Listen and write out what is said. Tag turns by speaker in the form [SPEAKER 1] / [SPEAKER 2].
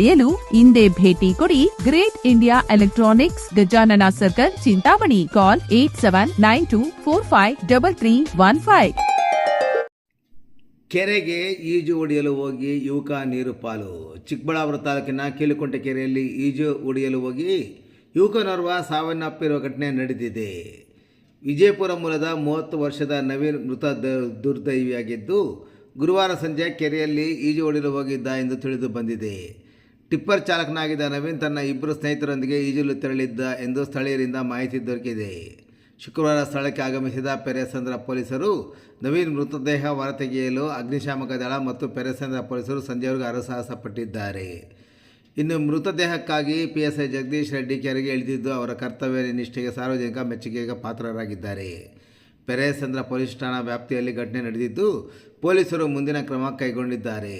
[SPEAKER 1] ಇಂದೇ ಭೇಟಿ ಕೊಡಿ great India electronics Gajanana circle, Chintamani. Call eight seven nine two four five double three one five.
[SPEAKER 2] ಕೆರೆಗೆ ಈಜು ಹೊಡೆಯಲು ಹೋಗಿ ಯುವಕ ನೀರು ಪಾಲು. ಚಿಕ್ಕಬಳ್ಳಾಪುರ ತಾಲೂಕಿನ ಕೀಲುಕುಂಟೆ ಕೆರೆಯಲ್ಲಿ ಈಜು ಹೊಡೆಯಲು ಹೋಗಿ ಯುವಕನೋರ್ವ ಸಾವನ್ನಪ್ಪಿರುವ ಘಟನೆ ನಡೆದಿದೆ. ವಿಜಯಪುರ ಮೂಲದ ಮೂವತ್ತು ವರ್ಷದ ನವೀನ್ ಮೃತ ದುರ್ದೈವಿಯಾಗಿದ್ದು ಗುರುವಾರ ಸಂಜೆ ಕೆರೆಯಲ್ಲಿ ಈಜು ಹೊಡೆಯಲು ಹೋಗಿದ್ದ ಎಂದು ತಿಳಿದು ಬಂದಿದೆ. ಟಿಪ್ಪರ್ ಚಾಲಕನಾಗಿದ್ದ ನವೀನ್ ತನ್ನ ಇಬ್ಬರು ಸ್ನೇಹಿತರೊಂದಿಗೆ ಈಜಲು ತೆರಳಿದ್ದ ಎಂದು ಸ್ಥಳೀಯರಿಂದ ಮಾಹಿತಿ ದೊರಕಿದೆ. ಶುಕ್ರವಾರ ಸ್ಥಳಕ್ಕೆ ಆಗಮಿಸಿದ ಪೆರೇಸಂದ್ರ ಪೊಲೀಸರು ನವೀನ್ ಮೃತದೇಹ ಹೊರತೆಗೆಯಲು ಅಗ್ನಿಶಾಮಕ ದಳ ಮತ್ತು ಪೆರೇಸಂದ್ರ ಪೊಲೀಸರು ಸಂಜೆವರೆಗೂ ಅರಸಾಹಸ ಪಟ್ಟಿದ್ದಾರೆ ಇನ್ನು ಮೃತದೇಹಕ್ಕಾಗಿ P S I Jagadish Reddy ಕೆರೆಗೆ ಇಳಿದಿದ್ದು ಅವರ ಕರ್ತವ್ಯ ನಿಷ್ಠೆಗೆ ಸಾರ್ವಜನಿಕ ಮೆಚ್ಚುಗೆಗೆ ಪಾತ್ರರಾಗಿದ್ದಾರೆ. ಪೆರೇಸಂದ್ರ ಪೊಲೀಸ್ ಠಾಣಾ ವ್ಯಾಪ್ತಿಯಲ್ಲಿ ಘಟನೆ ನಡೆದಿದ್ದು ಪೊಲೀಸರು ಮುಂದಿನ ಕ್ರಮ ಕೈಗೊಂಡಿದ್ದಾರೆ.